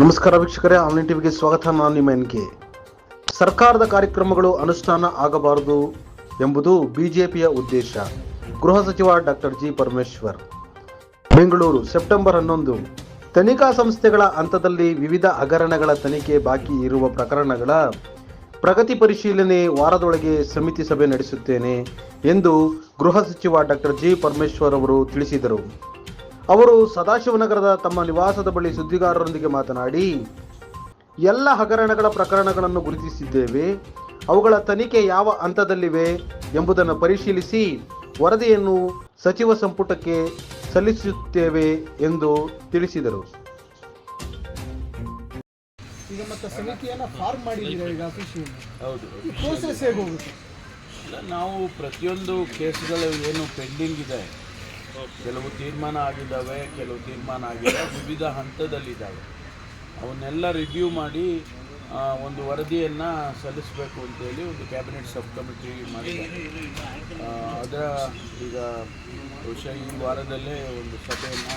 ನಮಸ್ಕಾರ ವೀಕ್ಷಕರೇ, ಆನ್ಲೈನ್ ಟಿವಿಗೆ ಸ್ವಾಗತ. ನಾನು ನಿಮ್ಮ ಎನ್ ಕೆ. ಸರ್ಕಾರದ ಕಾರ್ಯಕ್ರಮಗಳು ಅನುಷ್ಠಾನ ಆಗಬಾರದು ಎಂಬುದು ಬಿಜೆಪಿಯ ಉದ್ದೇಶ. ಗೃಹ ಸಚಿವ doctor G Parameshwar. Bengaluru, September ಹನ್ನೊಂದು. ತನಿಖಾ ಸಂಸ್ಥೆಗಳ ಹಂತದಲ್ಲಿ ವಿವಿಧ ಹಗರಣಗಳ ತನಿಖೆ ಬಾಕಿ ಇರುವ ಪ್ರಕರಣಗಳ ಪ್ರಗತಿ ಪರಿಶೀಲನೆ ವಾರದೊಳಗೆ ಸಮಿತಿ ಸಭೆ ನಡೆಸುತ್ತೇನೆ ಎಂದು ಗೃಹ ಸಚಿವ ಡಾಕ್ಟರ್ ಜಿ ಪರಮೇಶ್ವರ್ ಅವರು ತಿಳಿಸಿದರು. ಅವರು ಸದಾಶಿವನಗರದ ತಮ್ಮ ನಿವಾಸದ ಬಳಿ ಸುದ್ದಿಗಾರರೊಂದಿಗೆ ಮಾತನಾಡಿ ಎಲ್ಲ ಹಗರಣಗಳ ಪ್ರಕರಣಗಳನ್ನು ಗುರುತಿಸಿದ್ದೇವೆ ಅವುಗಳ ತನಿಖೆ ಯಾವ ಹಂತದಲ್ಲಿವೆ ಎಂಬುದನ್ನು ಪರಿಶೀಲಿಸಿ ವರದಿಯನ್ನು ಸಚಿವ ಸಂಪುಟಕ್ಕೆ ಸಲ್ಲಿಸುತ್ತೇವೆ ಎಂದು ತಿಳಿಸಿದರು. ಈಗ ಮತ್ತೆ ಸಮಿತಿಯನ್ನ ಫಾರ್ಮ್ ಮಾಡಿದ್ದೀರಾ ಈಗ ಹೌದು ಈ ಪ್ರೋಸೆಸ್ ಹೇಗೆ ಹೋಗುತ್ತೆ? ಇಲ್ಲ, ನಾವು ಪ್ರತಿಯೊಂದು ಕೇಸ್ಗಳು ಏನು ಪೆಂಡಿಂಗ್ ಇದೆ ಕೆಲವು ತೀರ್ಮಾನ ಆಗಿದ್ದಾವೆ ಕೆಲವು ತೀರ್ಮಾನ ಆಗಿಲ್ಲ ವಿವಿಧ ಹಂತದಲ್ಲಿದ್ದಾವೆ. ಅವನ್ನೆಲ್ಲ ರಿವ್ಯೂ ಮಾಡಿ ಒಂದು ವರದಿಯನ್ನು ಸಲ್ಲಿಸಬೇಕು ಅಂತೇಳಿ ಒಂದು ಕ್ಯಾಬಿನೆಟ್ ಸಬ್ ಕಮಿಟಿ ಆ, ಅದರ ಈಗ ಬಹುಶಃ ಈ ವಾರದಲ್ಲೇ ಒಂದು ಸಭೆಯನ್ನು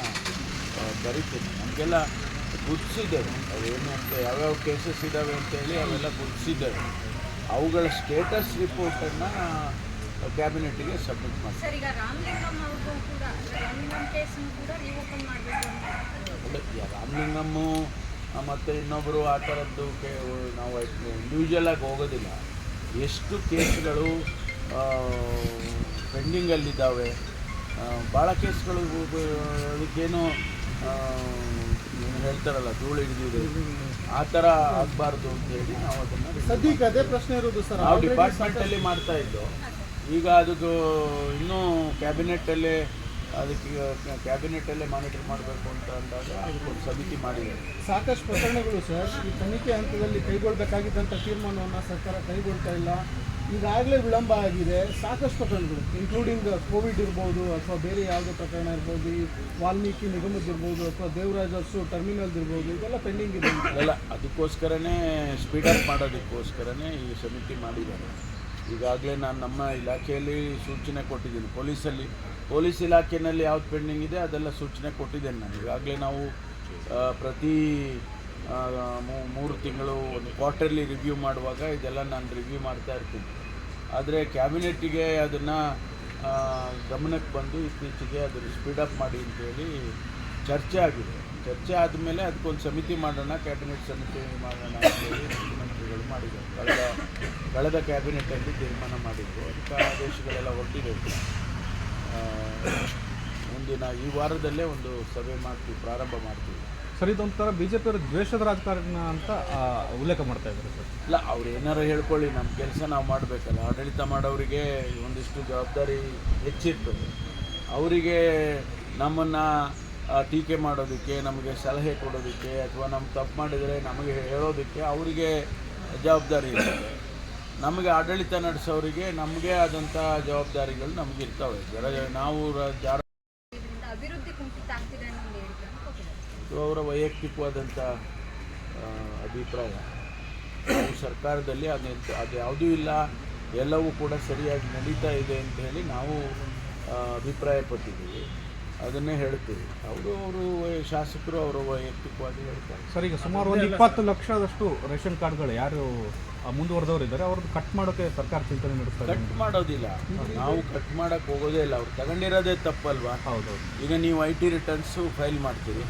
ಕರಿತೀನಿ ನಮಗೆಲ್ಲ ಗುರುತಿಸಿದ್ದೇವೆ. ಅವೇನು ಅಂತ ಯಾವ್ಯಾವ ಕೇಸಸ್ ಇದ್ದಾವೆ ಅಂತೇಳಿ ಅವೆಲ್ಲ ಗುರುತಿಸಿದ್ದೇವೆ. ಅವುಗಳ ಸ್ಟೇಟಸ್ ರಿಪೋರ್ಟನ್ನು ಕ್ಯಾಬಿನೆಟ್ಗೆ ಸಬ್ಮಿಟ್ ಮಾಡಿ ಸರ್ ಈಗ ರಾಮಲಿಂಗಂ ಅವ್ರಿಗೂ ಕೂಡ ರಾಮಲಿಂಗಂ ಕೇಸನ್ನು ಕೂಡ ರೀಓಪನ್ ಮಾಡಬೇಕು ಅಂತ. ಅಲ್ಲ ರಾಮಲಿಂಗಮ್ಮು ಮತ್ತು ಇನ್ನೊಬ್ಬರು ಆ ಥರದ್ದು ಕೇ ನಾವು ಇಂಡಿವಿಜುವಲಾಗಿ ಹೋಗೋದಿಲ್ಲ. ಎಷ್ಟು ಕೇಸ್ಗಳು ಪೆಂಡಿಂಗಲ್ಲಿದ್ದಾವೆ ಭಾಳ ಕೇಸ್ಗಳು ಅದಕ್ಕೇನು ಹೇಳ್ತಾರಲ್ಲ ಧೂಳು ಹಿಡಿದಿದೆ. ಆ ಥರ ಆಗಬಾರ್ದು ಅಂತೇಳಿ ನಾವು ಅದನ್ನು ಸದ್ಯಕ್ಕೆ ಅದೇ ಪ್ರಶ್ನೆ ಇರೋದು ಸರ್ ನಾವು ಡಿಪಾರ್ಟ್ಮೆಂಟಲ್ಲಿ ಮಾಡ್ತಾ ಇದ್ದು ಈಗ ಅದಕ್ಕೆ ಇನ್ನೂ ಕ್ಯಾಬಿನೆಟ್ಟಲ್ಲೇ ಅದಕ್ಕೆ ಕ್ಯಾಬಿನೆಟ್ಟಲ್ಲೇ ಮಾನಿಟರ್ ಮಾಡಬೇಕು ಅಂತ ಅಂದಾಗ ಅದಕ್ಕೊಂದು ಸಮಿತಿ ಮಾಡಿದೆ. ಸಾಕಷ್ಟು ಪ್ರಕರಣಗಳು ಸರ್ ಈ ತನಿಖೆ ಹಂತದಲ್ಲಿ ಕೈಗೊಳ್ಳಬೇಕಾಗಿದ್ದಂಥ ತೀರ್ಮಾನವನ್ನು ಸರ್ಕಾರ ಕೈಗೊಳ್ತಾ ಇಲ್ಲ. ಈಗಾಗಲೇ ವಿಳಂಬ ಆಗಿದೆ. ಸಾಕಷ್ಟು ಪ್ರಕರಣಗಳು ಇನ್ಕ್ಲೂಡಿಂಗ್ ಕೋವಿಡ್ ಇರ್ಬೋದು ಅಥವಾ ಬೇರೆ ಯಾವುದೇ ಪ್ರಕರಣ ಇರ್ಬೋದು ಈ ವಾಲ್ಮೀಕಿ ನಿಗಮದ್ದಿರ್ಬೋದು ಅಥವಾ ದೇವರಾಜ್ ಅರಸು ಟರ್ಮಿನಲ್ ಇರ್ಬೋದು ಇದೆಲ್ಲ ಪೆಂಡಿಂಗ್ ಇದೆ ಅಲ್ಲ ಅದಕ್ಕೋಸ್ಕರನೇ ಸ್ಪೀಡಪ್ ಮಾಡೋದಕ್ಕೋಸ್ಕರನೇ ಈ ಸಮಿತಿ ಮಾಡಿದ್ದಾರೆ. ಈಗಾಗಲೇ ನಾನು ನಮ್ಮ ಇಲಾಖೆಯಲ್ಲಿ ಸೂಚನೆ ಕೊಟ್ಟಿದ್ದೀನಿ. ಪೊಲೀಸಲ್ಲಿ, ಪೊಲೀಸ್ ಇಲಾಖೆಯಲ್ಲಿ ಯಾವ್ದು ಪೆಂಡಿಂಗ್ ಇದೆ ಅದೆಲ್ಲ ಸೂಚನೆ ಕೊಟ್ಟಿದ್ದೇನೆ ನಾನು. ಈಗಾಗಲೇ ನಾವು ಪ್ರತಿ ಮೂರು ತಿಂಗಳು ಒಂದು ಕ್ವಾರ್ಟರ್ಲಿ ರಿವ್ಯೂ ಮಾಡುವಾಗ ಇದೆಲ್ಲ ನಾನು ರಿವ್ಯೂ ಮಾಡ್ತಾ ಇರ್ತೀನಿ. ಆದರೆ ಕ್ಯಾಬಿನೆಟ್ಟಿಗೆ ಅದನ್ನು ಗಮನಕ್ಕೆ ಬಂದು ಇತ್ತೀಚೆಗೆ ಅದನ್ನು ಸ್ಪೀಡಪ್ ಮಾಡಿ ಅಂತೇಳಿ ಚರ್ಚೆ ಆಗಿದೆ. ಚರ್ಚೆ ಆದಮೇಲೆ ಅದಕ್ಕೊಂದು ಸಮಿತಿ ಮಾಡೋಣ ಕ್ಯಾಬಿನೆಟ್ ಸಮಿತಿ ಮಾಡೋಣ ಅಂತೇಳಿ ಮುಖ್ಯಮಂತ್ರಿಗಳು ಮಾಡಿದರು. ಕಳೆದ ಕಳೆದ ಕ್ಯಾಬಿನೆಟಲ್ಲಿ ತೀರ್ಮಾನ ಮಾಡಿದರು. ಅದಕ್ಕೆ ಆದೇಶಗಳೆಲ್ಲ ಹೊರಟಿದೆ ಮುಂದಿನ ಈ ವಾರದಲ್ಲೇ ಒಂದು ಸಭೆ ಮಾಡ್ತೀವಿ ಪ್ರಾರಂಭ ಮಾಡ್ತೀವಿ. ಸರ್ ಇದೊಂಥರ ಬಿ ಜೆ ಪಿಯವರು ದ್ವೇಷದ ರಾಜಕಾರಣ ಅಂತ ಉಲ್ಲೇಖ ಮಾಡ್ತಾ ಇದ್ದಾರೆ ಸರ್. ಇಲ್ಲ ಅವ್ರು ಏನಾರು ಹೇಳ್ಕೊಳ್ಳಿ ನಮ್ಮ ಕೆಲಸ ನಾವು ಮಾಡಬೇಕಲ್ಲ. ಆಡಳಿತ ಮಾಡೋರಿಗೆ ಒಂದಿಷ್ಟು ಜವಾಬ್ದಾರಿ ಹೆಚ್ಚಿರ್ತದೆ. ಅವರಿಗೆ ನಮ್ಮನ್ನು ಟೀಕೆ ಮಾಡೋದಕ್ಕೆ ನಮಗೆ ಸಲಹೆ ಕೊಡೋದಕ್ಕೆ ಅಥವಾ ನಮ್ಮ ತಪ್ಪು ಮಾಡಿದರೆ ನಮಗೆ ಹೇಳೋದಕ್ಕೆ ಅವರಿಗೆ ಜವಾಬ್ದಾರಿ ಇರ್ತದೆ ನಮಗೆ ಆಡಳಿತ ನಡೆಸೋರಿಗೆ ನಮಗೆ ಆದಂಥ ಜವಾಬ್ದಾರಿಗಳು ನಮಗಿರ್ತವೆ ಜರ ನಾವು ಇದು ಅವರ ವೈಯಕ್ತಿಕವಾದಂಥ ಅಭಿಪ್ರಾಯ. ನಾವು ಸರ್ಕಾರದಲ್ಲಿ ಅದು ಅದು ಯಾವುದೂ ಇಲ್ಲ ಎಲ್ಲವೂ ಕೂಡ ಸರಿಯಾಗಿ ನಡೀತಾ ಇದೆ ಅಂತ ಹೇಳಿ ನಾವು ಅಭಿಪ್ರಾಯಪಟ್ಟಿದ್ದೀವಿ. ಅಭಿಪ್ರಾಯ ಪಟ್ಟಿದ್ದೀವಿ ಅದನ್ನೇ ಹೇಳ್ತೀವಿ. ಅವರು ಅವರು ಶಾಸಕರು ಅವರು ವೈಯಕ್ತಿಕವಾಗಿ ಹೇಳ್ತಾರೆ. ಸರ್ ಈಗ ಸುಮಾರು ಒಂದು ಇಪ್ಪತ್ತು ಲಕ್ಷದಷ್ಟು ರೇಷನ್ ಕಾರ್ಡ್ಗಳು ಯಾರು ಮುಂದುವರೆದವರು ಇದ್ದಾರೆ ಅವ್ರದ್ದು ಕಟ್ ಮಾಡೋಕ್ಕೆ ಸರ್ಕಾರ ಚಿಂತನೆ ನಡೆಸ್ತಾರೆ ಕಟ್ ಮಾಡೋದಿಲ್ಲ. ನಾವು ಕಟ್ ಮಾಡೋಕ್ಕೆ ಹೋಗೋದೇ ಇಲ್ಲ. ಅವ್ರು ತಗೊಂಡಿರೋದೇ ತಪ್ಪಲ್ವಾ? ಹೌದು ಈಗ ನೀವು ಐ ಟಿ ರಿಟರ್ನ್ಸು ಫೈಲ್ ಮಾಡ್ತೀರಿ.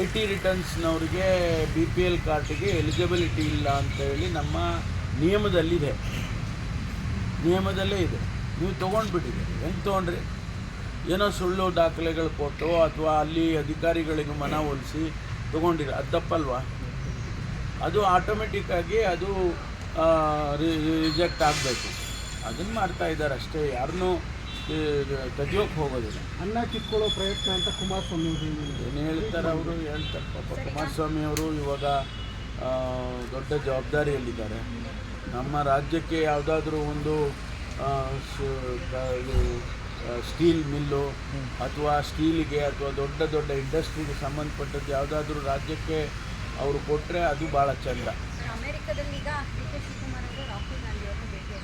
ಐ ಟಿ ರಿಟರ್ನ್ಸ್ನವ್ರಿಗೆ ಬಿ ಪಿ ಎಲ್ ಕಾರ್ಡ್ಗೆ ಎಲಿಜಿಬಿಲಿಟಿ ಇಲ್ಲ ಅಂತ ಹೇಳಿ ನಮ್ಮ ನಿಯಮದಲ್ಲಿದೆ. ನಿಯಮದಲ್ಲೇ ಇದೆ. ನೀವು ತೊಗೊಂಡ್ಬಿಟ್ಟಿದ್ದೀರಿ. ಹೆಂಗೆ ತೊಗೊಂಡ್ರಿ? ಏನೋ ಸುಳ್ಳು ದಾಖಲೆಗಳು ಕೊಟ್ಟು ಅಥವಾ ಅಲ್ಲಿ ಅಧಿಕಾರಿಗಳಿಗೆ ಒಲಿಸಿ ತೊಗೊಂಡಿರ ಅದು ತಪ್ಪಲ್ವಾ? ಅದು ಆಟೋಮೆಟಿಕ್ಕಾಗಿ ಅದು ರಿಜೆಕ್ಟ್ ಆಗಬೇಕು. ಅದನ್ನು ಮಾಡ್ತಾ ಇದ್ದಾರೆ ಅಷ್ಟೇ ಯಾರನ್ನೂ ತೆಗಿಯೋಕೆ ಹೋಗೋದಿಲ್ಲ. ಅನ್ನ ಕಿತ್ಕೊಳ್ಳೋ ಪ್ರಯತ್ನ ಅಂತ ಕುಮಾರಸ್ವಾಮಿ ಅವರು ಏನು ಹೇಳ್ತಾರೆ ಅವರು? ಹೇಳ್ತಾರೆ ಪಾಪ ಕುಮಾರಸ್ವಾಮಿ ಅವರು ಇವಾಗ ದೊಡ್ಡ ಜವಾಬ್ದಾರಿಯಲ್ಲಿದ್ದಾರೆ. ನಮ್ಮ ರಾಜ್ಯಕ್ಕೆ ಯಾವುದಾದ್ರೂ ಒಂದು ಸ್ಟೀಲ್ ಮಿಲ್ಲು ಅಥವಾ ಸ್ಟೀಲಿಗೆ ಅಥವಾ ದೊಡ್ಡ ದೊಡ್ಡ ಇಂಡಸ್ಟ್ರಿಗೆ ಸಂಬಂಧಪಟ್ಟದ್ದು ಯಾವುದಾದ್ರೂ ರಾಜ್ಯಕ್ಕೆ ಅವರು ಕೊಟ್ಟರೆ ಅದು ಭಾಳ ಚಂದ. ಸರ್ ಅಮೆರಿಕದಲ್ಲಿ ಈಗ ಡಿ ಕೆ ಶಿವಕುಮಾರ್ ಅವರು ರಾಹುಲ್ ಗಾಂಧಿ ಅವರನ್ನು ಭೇಟಿ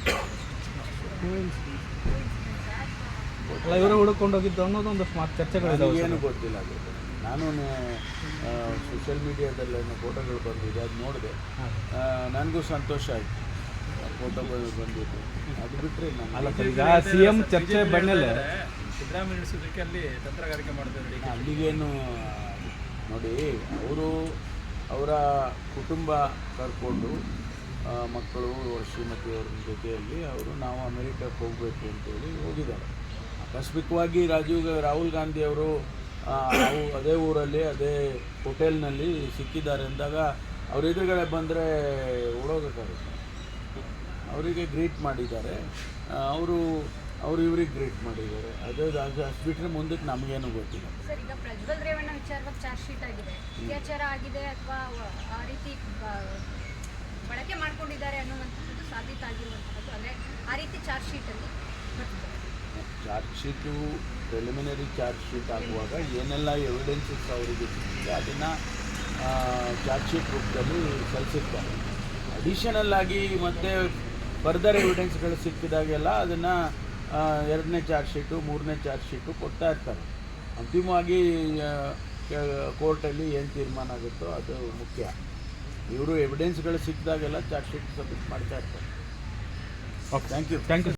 ಅಲ್ಲ ಇವರೇ ಹುಡುಕೊಂಡು ಹೋಗಿದ್ದು ಅನ್ನೋದು ಒಂದಷ್ಟು ಮಾತು ಚರ್ಚೆಗಳಿದಾವೆ ಏನು ಗೊತ್ತಿಲ್ಲ ಅದು. ನಾನು ಸೋಷಿಯಲ್ ಮೀಡಿಯಾದಲ್ಲೇನೋ ಫೋಟೋಗಳು ಬಂದಿದೆ ಅದು ನೋಡಿದೆ. ನನಗೂ ಸಂತೋಷ ಆಯಿತು. ಫೋಟೋಗಳು ಬಂದಿದ್ದು. ಅದು ಬಿಟ್ಟರೆ ಅಲ್ಲ ನಾನು ಸರ್ ಈಗ ಸಿ ಎಂ ಚರ್ಚೆ ಸಿದ್ದರಾಮಯ್ಯ ನಡೆಸೋದಕ್ಕೆ ಅಲ್ಲಿ ತಂತ್ರಗಾರಿಕೆ ಮಾಡ್ತಾರೆ ಅಲ್ಲಿಗೇನು ನೋಡಿ ಅವರು ಅವರ ಕುಟುಂಬ ಕರ್ಕೊಂಡು ಮಕ್ಕಳು ಮಕ್ಕಳು ಅವ್ರ ಶ್ರೀಮತಿಯವ್ರ ಜೊತೆಯಲ್ಲಿ ಅವರು ನಾವು ಅಮೆರಿಕಕ್ಕೆ ಹೋಗಬೇಕು ಅಂತೇಳಿ ಹೋಗಿದ್ದಾರೆ. ಆಕಸ್ಮಿಕವಾಗಿ ರಾಜೀವ್ ಗಾ- ರಾಹುಲ್ ಗಾಂಧಿ ಅವರು ಅವು ಅದೇ ಊರಲ್ಲಿ ಅದೇ ಹೋಟೆಲ್ನಲ್ಲಿ ಸಿಕ್ಕಿದ್ದಾರೆ ಅಂದಾಗ ಅವ್ರ ಎದುರುಗಡೆ ಬಂದರೆ ಓಡೋಗೋಕ್ಕಾಗುತ್ತೆ? ಅವರಿಗೆ ಗ್ರೀಟ್ ಮಾಡಿದ್ದಾರೆ. ಅವರು ಅವರು ಇವರಿಗೆ ಗ್ರೀಟ್ ಮಾಡಿದ್ದಾರೆ. ಅದೇ ಅಷ್ಟು ಬಿಟ್ಟರೆ ಮುಂದಕ್ಕೆ ನಮಗೇನು ಗೊತ್ತಿಲ್ಲ. ಸರ್ ಈಗ ಪ್ರಜ್ವಲ್ ರೇವಣ್ಣ ವಿಚಾರವಾಗಿ ಚಾರ್ಜ್ ಶೀಟ್ ಆಗಿದೆ. ಅತ್ಯಾಚಾರ ಆಗಿದೆ ಅಥವಾ ಆ ರೀತಿ ಬಳಕೆ ಮಾಡ್ಕೊಂಡಿದ್ದಾರೆ ಅನ್ನುವಂಥದ್ದು ಸಾಬೀತಾಗಿರುವಂಥದ್ದು ಅಂದರೆ ಆ ರೀತಿ charge ಶೀಟಲ್ಲಿ charge sheet preliminary charge sheet ಆಗುವಾಗ ಏನೆಲ್ಲ ಎವಿಡೆನ್ಸಸ್ ಅವರಿಗೆ ಸಿಕ್ಕಿದೆ ಅದನ್ನು ಚಾರ್ಜ್ ಶೀಟ್ ರೂಪದಲ್ಲಿ ಸಲ್ಲಿಸಿರ್ತಾರೆ ಅಡಿಷನಲ್ ಆಗಿ ಮತ್ತೆ ಫರ್ದರ್ ಎವಿಡೆನ್ಸ್ಗಳು ಸಿಕ್ಕಿದಾಗೆಲ್ಲ ಅದನ್ನು ಎರಡನೇ ಚಾರ್ಜ್ ಶೀಟು ಮೂರನೇ ಚಾರ್ಜ್ ಶೀಟು ಕೊಡ್ತಾ ಇರ್ತಾರೆ. ಅಂತಿಮವಾಗಿ ಕೋರ್ಟಲ್ಲಿ ಏನು ತೀರ್ಮಾನ ಆಗುತ್ತೋ ಅದು ಮುಖ್ಯ. ಇವರು ಎವಿಡೆನ್ಸ್ಗಳು ಸಿಕ್ಕಿದಾಗೆಲ್ಲ ಚಾರ್ಜ್ ಶೀಟ್ ಸಬ್ಮಿಟ್ ಮಾಡ್ತಾ ಇರ್ತಾರೆ. Okay thank you thank you